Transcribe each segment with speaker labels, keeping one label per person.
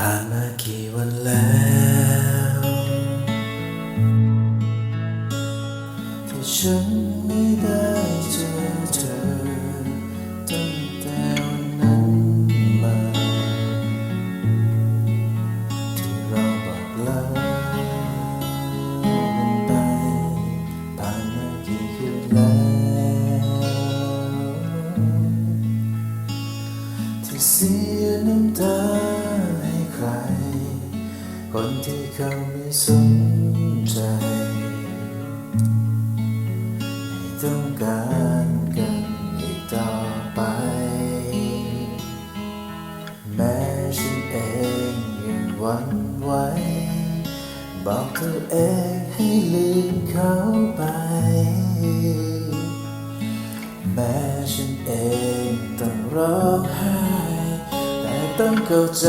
Speaker 1: ผ่านมากี่วันแล้วที่ฉันไม่ได้เจอเธอตั้งแต่วันนั้นมาที่เราบอกลากันไปผ่านมากี่คืนแล้วที่เสียน้ำตา ใคร คนที่เขาไม่สนใจไม่ต้องการกันอีกต่อไป แม้ฉันเองยังหวันไหวบอกตัวเองให้ลืมเขาไป ต้องเข้าใจ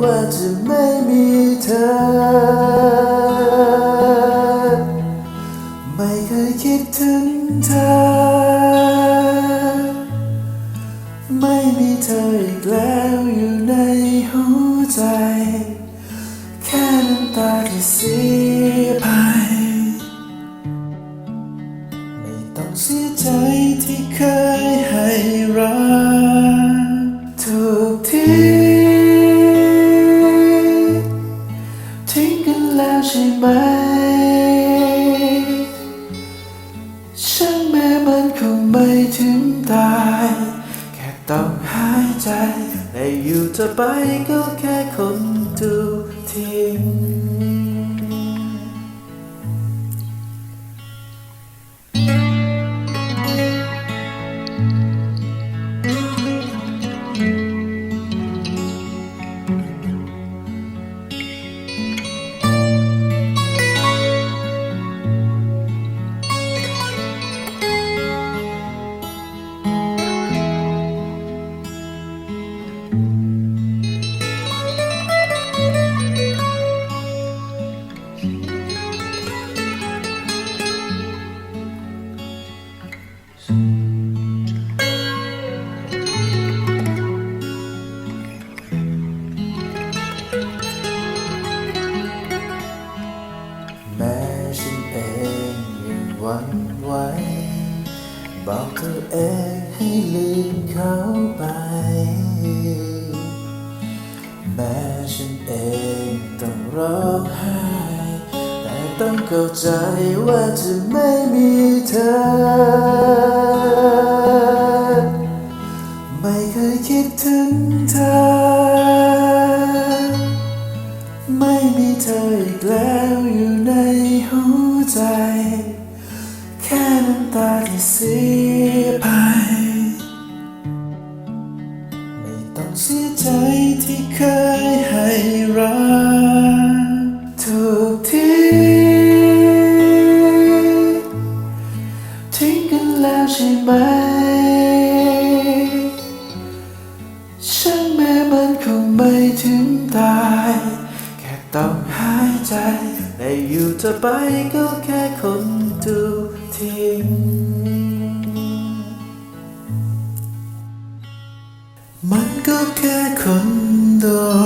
Speaker 1: ว่าจะไม่มีเธอ ไม่เคยคิดถึงเธอ ไม่มีเธออีกแล้วอยู่ในหัวใจ แค่น้ำตาที่เสี จะไปก็แค่คนดูทิ้ง วันไหวบอกตัวเองให้ลืมเขาไป แม้ฉันเองต้องร้องไห้แต่ต้องเข้าใจว่าจะไม่มีเธอ เสียไป ไม่ต้องเสียใจที่เคยให้รักถูกทิ้งทิ้งกันแล้วใช่ไหมช่างแม้มันคงไม่ถึงตาย แค่ต้องหายใจและอยู่ต่อไปก็แค่คนดูทิ้ง do